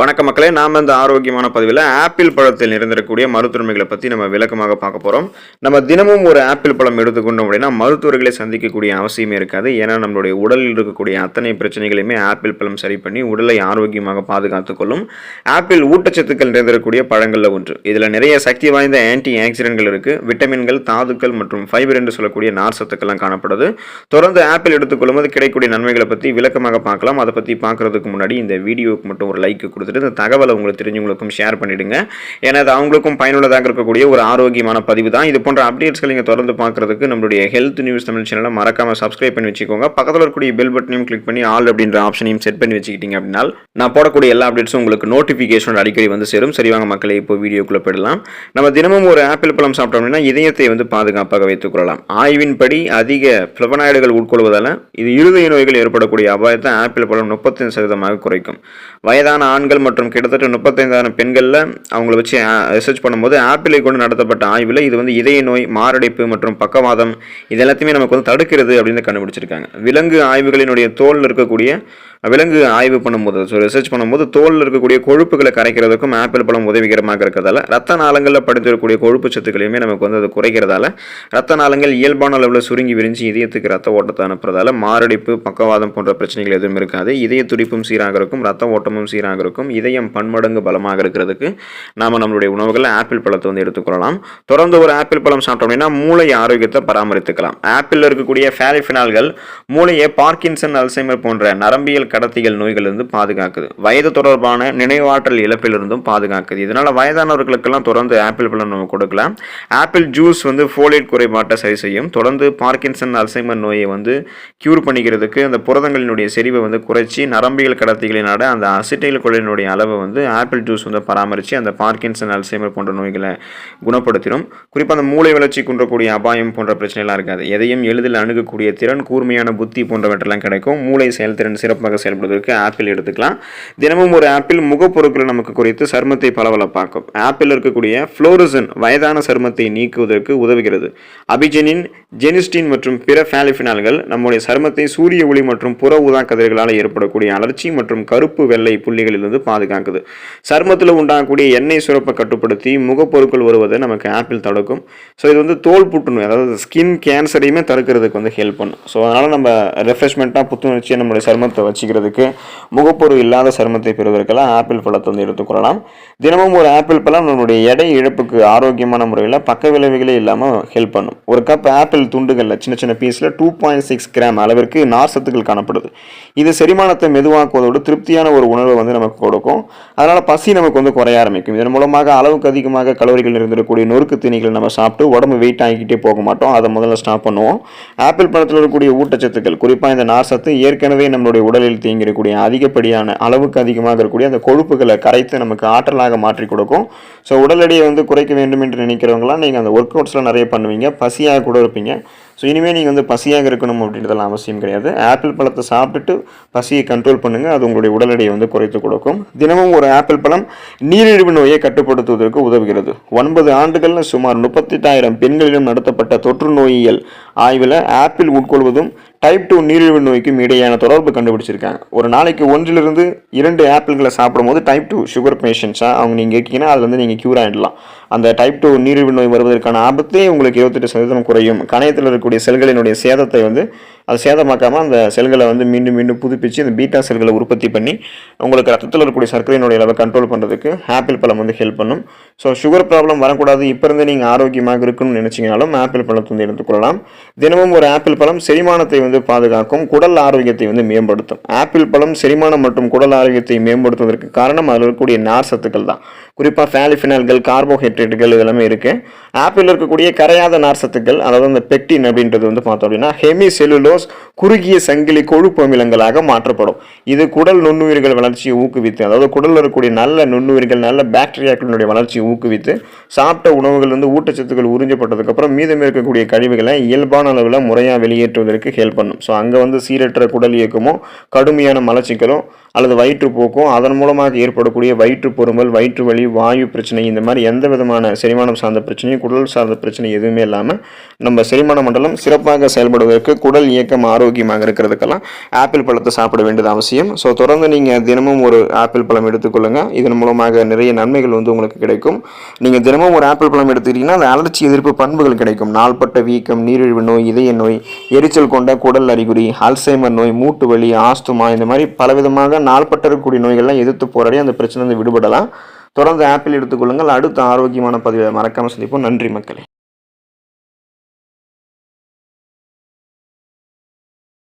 வணக்க மக்களே நாம் இந்த ஆரோக்கியமான பதிவில் ஆப்பிள் பழத்தில் நிறைந்திருக்கக்கூடிய மருத்துவமைகளை பற்றி நம்ம விளக்கமாக பார்க்க போகிறோம் நம்ம தினமும் ஒரு ஆப்பிள் பழம் எடுத்துக்கொண்டோம் அப்படின்னா மருத்துவர்களை சந்திக்கக்கூடிய அவசியமே இருக்காது. ஏன்னா நம்மளுடைய உடலில் இருக்கக்கூடிய அத்தனை பிரச்சனைகளையுமே ஆப்பிள் பழம் சரி பண்ணி உடலை ஆரோக்கியமாக பாதுகாத்துக்கொள்ளும் ஆப்பிள் ஊட்டச்சத்துக்கள் நிறைந்திருக்கக்கூடிய பழங்களில் ஒன்று. இதில் நிறைய சக்தி வாய்ந்த ஆன்டி ஆக்சிடென்ட்கள் இருக்குது விட்டமின்கள் தாதுக்கள் மற்றும் ஃபைபர் என்று சொல்லக்கூடிய நார் சத்துக்கள்லாம் காணப்படுது. தொடர்ந்து ஆப்பிள் எடுத்துக்கொள்ளும்போது கிடைக்கக்கூடிய நன்மைகளை பற்றி விளக்கமாக பார்க்கலாம். அதை பற்றி பார்க்குறதுக்கு முன்னாடி இந்த வீடியோவுக்கு மட்டும் ஒரு லைக் கொடுத்துட்டு இந்த தகவலை உங்களுக்கு தெரிஞ்சவங்களுக்கும் ஷேர் பண்ணிடுங்க. ஏன்னா அது அவங்களுக்கும் பயனுள்ளதாக இருக்கக்கூடிய ஒரு ஆரோக்கியமான பதிவு தான். இது போன்ற அப்டேட்ஸ்களை நீங்கள் தொடர்ந்து பார்க்குறதுக்கு நம்மளுடைய ஹெல்த் நியூஸ் தமிழ் சேனலை மறக்காம சப்ஸ்கிரைப் பண்ணி வச்சுக்கோங்க. பக்கத்தில் இருக்கக்கூடிய பெல் பட்டனையும் கிளிக் பண்ணி ஆல் அப்படின்ற ஆப்ஷனையும் செட் பண்ணி வச்சுக்கிட்டீங்க அப்படின்னா நான் போடக்கூடிய எல்லா அப்டேட்ஸும் உங்களுக்கு நோட்டிஃபிகேஷன் அடிக்கடி வந்து சேரும். சரிவாங்க மக்களை இப்போ வீடியோக்குள்ளே போயிடலாம். நம்ம தினமும் ஒரு ஆப்பிள் பழம் சாப்பிட்டோம்னா இதயத்தை வந்து பாதுகாப்பாக வைத்துக் கொள்ளலாம் ஆய்வின்படி அதிக ஃப்ளவனாய்டுகள் உட்கொள்வதால் இது இருதய நோய்கள் ஏற்படக்கூடிய அபாயத்தை ஆப்பிள் பழம் முப்பத்தஞ்சு சதவீதமாக குறைக்கும். வயதான ஆண்கள் மற்றும் கிட்டத்தட்ட முப்பத்தைந்தாயிரம் பெண்களில் அவங்கள வச்சு ரிசர்ச் பண்ணும்போது ஆப்பிளை கொண்டு நடத்தப்பட்ட ஆய்வில் இது வந்து இதய நோய் மாரடைப்பு மற்றும் பக்கவாதம் இது எல்லாத்தையுமே நமக்கு வந்து தடுக்கிறது அப்படின்னு கண்டுபிடிச்சிருக்காங்க. விலங்கு ஆய்வுகளினுடைய தோலில் இருக்கக்கூடிய விலங்கு ஆய்வு பண்ணும்போது ஸோ ரிசர்ச் பண்ணும்போது தோலில் இருக்கக்கூடிய கொழுப்புகளை கரைக்கிறதுக்கும் ஆப்பிள் பழம் உதவிகரமாக இருக்கிறதால ரத்த நாளங்களில் படித்திருக்கக்கூடிய கொழுப்பு சத்துக்களையுமே நமக்கு வந்து அது குறைக்கிறதால ரத்த நாளங்கள் இயல்பான அளவில் சுருங்கி விரிஞ்சு இதயத்துக்கு ரத்த ஓட்டத்தை அனுப்புறதால மாரடைப்பு பக்கவாதம் போன்ற பிரச்சனைகள் எதுவும் இருக்காது. இதய துடிப்பும் சீராக இருக்கும் ரத்த ஓட்டமும் சீராக இருக்கும் இதயம் பன்மடங்கு பலமாக இருக்கிறதுக்கு நாம் நம்மளுடைய உணவுகளில் ஆப்பிள் பழத்தை வந்து எடுத்துக்கொள்ளலாம். தொடர்ந்து ஒரு ஆப்பிள் பழம் சாப்பிட்டோம் அப்படின்னா மூளை ஆரோக்கியத்தை பராமரித்துக்கலாம். ஆப்பிளில் இருக்கக்கூடிய ஃபேரிஃபினால்கள் மூளையை பார்க்கின்சன் அல்சைமர் போன்ற நரம்பியல் கடத்திகள் நோய்களிலிருந்து பாதுகாக்குது. வயது தொடர்பான நினைவாற்றல் இழப்பிலிருந்தும் பாதுகாக்குது. இதனால் வயதானவர்களுக்கெல்லாம் தொடர்ந்து ஆப்பிள் பழம் நம்ம கொடுக்கலாம் ஆப்பிள் ஜூஸ் வந்து ஃபோலேட் குறைபாட்டை சரி செய்யும். தொடர்ந்து பார்க்கின்சன் அல்சைமர் நோயை வந்து க்யூர் பண்ணிக்கிறதுக்கு அந்த புரதங்களினுடைய செறிவை வந்து குறைச்சி நரம்பியல் கடத்திகளினால அந்த அசிட்டைல் கொள்ளினுடைய அளவை வந்து ஆப்பிள் ஜூஸ் வந்து பராமரித்து அந்த பார்க்கின்சன் அல்சைமர் போன்ற நோய்களை குணப்படுத்திடும். குறிப்பாக அந்த மூளை வளர்ச்சி குன்றக்கூடிய அபாயம் போன்ற பிரச்சனைலாம் இருக்காது. எதையும் எளிதில் அணுகக்கூடிய திறன் கூர்மையான புத்தி போன்றவற்றெல்லாம் கிடைக்கும். மூளை செயல்திறன் சிறப்பாக செயல்படுவதற்கு ஆப்பிள் எடுத்துக்கலாம். தினமும் ஒரு ஆப்பிள் முகப்பொருட்களை நமக்கு குறித்து சருமத்தை பளபளப்பாக்கும் ஆப்பிள் இருக்கக்கூடிய ஃப்ளோரசன் வயதான சருமத்தை நீக்குவதற்கு உதவுகிறது. அபிஜெனின் ஜெனிஸ்டின் மற்றும் பிற ஃபேலிஃபினால்கள் நம்முடைய சருமத்தை சூரிய ஒளி மற்றும் புற ஊதா கதிர்களால் ஏற்படக்கூடிய அலர்ச்சி மற்றும் கருப்பு வெள்ளை புள்ளிகளிலிருந்து பாதுகாக்குது. சருமத்தில் உண்டாகக்கூடிய எண்ணெய் சுரப்பை கட்டுப்படுத்தி முகப்பொருட்கள் வருவதை நமக்கு ஆப்பிள் தடுக்கும். ஸோ இது வந்து தோல் புற்றுநோய் அதாவது ஸ்கின் கேன்சரையுமே தடுக்கிறதுக்கு வந்து ஹெல்ப் பண்ணும். ஸோ அதனால் நம்ம ரெஃப்ரெஷ்மெண்ட்டாக புத்துணர்ச்சியை நம்மளுடைய சருமத்தை வச்சுக்கிறதுக்கு முகப்பொரு இல்லாத சருமத்தை பெறுவதற்கெல்லாம் ஆப்பிள் பழத்தை வந்து எடுத்துக்கொள்ளலாம் தினமும் ஒரு ஆப்பிள் பழம் நம்மளுடைய எடை இழப்புக்கு ஆரோக்கியமான முறையில் பக்க விளைவுகளே இல்லாமல் ஹெல்ப் பண்ணும். ஒரு கப் ஆப்பிள் துண்டுகளில் சின்ன சின்ன பீஸில் டூ பாயிண்ட் சிக்ஸ் கிராம் அளவிற்கு நார் சத்துக்கள் காணப்படுது. இது செரிமானத்தை மெதுவாக்குவதோடு திருப்தியான ஒரு உணர்வை வந்து நமக்கு கொடுக்கும். அதனால் பசி நமக்கு வந்து குறைய ஆரம்பிக்கும். இதன் மூலமாக அளவுக்கு அதிகமாக கலோரிகள் இருந்திருக்கக்கூடிய நொறுக்கு தீனிகள் நம்ம சாப்பிட்டு உடம்பு வெயிட் ஆகிக்கிட்டே போக மாட்டோம். அதை முதல்ல ஸ்டாப் பண்ணுவோம். ஆப்பிள் பழத்தில் இருக்கக்கூடிய ஊட்டச்சத்துக்கள் குறிப்பாக இந்த நார் சத்து ஏற்கனவே நம்மளுடைய உடலில் தேங்கியிருக்கக்கூடிய அதிகப்படியான அளவுக்கு அதிகமாக இருக்கக்கூடிய அந்த கொழுப்புகளை கரைத்து நமக்கு ஆற்றலாக மாற்றி கொடுக்கும். ஸோ உடல் எடையை வந்து குறைக்க வேண்டும் என்று நினைக்கிறவங்களாம் நீங்கள் அந்த ஒர்க் அவுட்ஸ்லாம் நிறைய பண்ணுவீங்க. பசியாக கூட இருப்பீங்க. ஸோ இனிமேல் நீங்கள் வந்து பசியாக இருக்கணும் அப்படின்றதெல்லாம் அவசியம் கிடையாது. ஆப்பிள் பழத்தை சாப்பிட்டுட்டு பசியை கண்ட்ரோல் பண்ணுங்கள் அது உங்களுடைய உடல் எடையை வந்து குறைத்து கொடுக்கும். தினமும் ஒரு ஆப்பிள் பழம் நீரிழிவு நோயை கட்டுப்படுத்துவதற்கு உதவுகிறது. ஒன்பது ஆண்டுகளில் சுமார் முப்பத்தெட்டாயிரம் பெண்களிடம் நடத்தப்பட்ட தொற்று நோயியல் ஆய்வில் ஆப்பிள் உட்கொள்வதும் டைப் டூ நீரிழிவு நோய்க்கும் இடையான தொடர்பு கண்டுபிடிச்சிருக்காங்க. ஒரு நாளைக்கு ஒன்றிலிருந்து இரண்டு ஆப்பிள்களை சாப்பிடும்போது டைப் டூ சுகர் பேஷண்ட்ஸாக அவங்க நீங்கள் இருக்கீங்கன்னா அதில் வந்து நீங்கள் க்யூர் ஆகிடலாம் அந்த டைப் டூ நீரிழிவு நோய் வருவதற்கான ஆபத்தே உங்களுக்கு இருபத்தெட்டு சதவீதம் குறையும். கணையத்தில் இருக்கக்கூடிய செல்களினுடைய சேதத்தை வந்து அது சேதமாக்காமல் அந்த செல்களை வந்து மீண்டும் மீண்டும் புதுப்பிச்சு அந்த பீட்டா செல்களை உற்பத்தி பண்ணி உங்களுக்கு ரத்தத்தில் இருக்கக்கூடிய சர்க்கரையினுடைய அளவை கண்ட்ரோல் பண்ணுறதுக்கு ஆப்பிள் பழம் வந்து ஹெல்ப் பண்ணும். ஸோ சுகர் ப்ராப்ளம் வரக்கூடாது. இப்போ இருந்து நீங்கள் ஆரோக்கியமாக இருக்கணும்னு நினச்சிங்கனாலும் ஆப்பிள் பழத்தை வந்து எடுத்துக்கொள்ளலாம் தினமும் ஒரு ஆப்பிள் பழம் செரிமானத்தை வந்து பாதுகாக்கும் குடல் ஆரோக்கியத்தை வந்து மேம்படுத்தும். ஆப்பிள் பழம் செரிமானம் மற்றும் குடல் ஆரோக்கியத்தை மேம்படுத்துவதற்கு காரணம் அதில் இருக்கக்கூடிய நார் சத்துக்கள் தான். குறிப்பாக ஃபேலிஃபினால்கள் கார்போஹைட்ரேட்டுகள் இதெல்லாமே இருக்குது ஆப்பிள் இருக்கக்கூடிய கரையாத நார் சத்துக்கள் அதாவது அந்த பெக்டின் அப்படின்றது வந்து பார்த்தோம் அப்படின்னா ஹெமி செல்லுலோஸ் குறுகிய சங்கிலி கொழுப்பு அமிலங்களாக மாற்றப்படும். இது குடல் நுண்ணுயிர்கள் வளர்ச்சியை ஊக்குவித்து அதாவது குடலில் இருக்கக்கூடிய நல்ல நுண்ணுயிர்கள் நல்ல பாக்டீரியாக்களினுடைய வளர்ச்சியை ஊக்குவித்து சாப்பிட்ட உணவுகள் வந்து ஊட்டச்சத்துக்கள் உறிஞ்சப்பட்டதுக்கப்புறம் மீதம் இருக்கக்கூடிய கழிவுகளை இயல்பான அளவில் முறையாக வெளியேற்றுவதற்கு ஹெல்ப் பண்ணும். ஸோ அங்கே வந்து சீரற்ற குடல் இயக்கமோ கடுமையான மலச்சிக்கலோ அல்லது வயிற்றுப்போக்கும் அதன் மூலமாக ஏற்படக்கூடிய வயிற்று பொறுமல் வயிற்று வலி வாயு பிரச்சனை இந்த மாதிரி எந்த விதமான செரிமானம் சார்ந்த பிரச்சனையும் குடல் சார்ந்த பிரச்சனை எதுவுமே இல்லாமல் நம்ம செரிமான மண்டலம் சிறப்பாக செயல்படுவதற்கு குடல் இயக்கம் ஆரோக்கியமாக இருக்கிறதுக்கெல்லாம் ஆப்பிள் பழத்தை சாப்பிட வேண்டியது அவசியம். ஸோ தொடர்ந்து நீங்கள் தினமும் ஒரு ஆப்பிள் பழம் எடுத்துக்கொள்ளுங்கள் இதன் மூலமாக நிறைய நன்மைகள் வந்து உங்களுக்கு கிடைக்கும். நீங்கள் தினமும் ஒரு ஆப்பிள் பழம் எடுத்துக்கிட்டீங்கன்னா அந்த அலர்ச்சி எதிர்ப்பு பண்புகள் கிடைக்கும். நாள்பட்ட வீக்கம் நீரிழிவு நோய் இதய நோய் எரிச்சல் கொண்ட குடல் அறிகுறி அல்சைமர் நோய் மூட்டு வலி ஆஸ்துமா இந்த மாதிரி பலவிதமாக நாள்பட்ட இருக்கக்கூடிய நோய்கள்லாம் எதிர்த்து போராடி அந்த பிரச்சனை விடுபடலாம். தொடர்ந்து ஆப்பிள் எடுத்துக்கொள்ளுங்கள். அடுத்த ஆரோக்கியமான பதிவை மறக்காமல் சந்திப்போம். நன்றி மக்களே.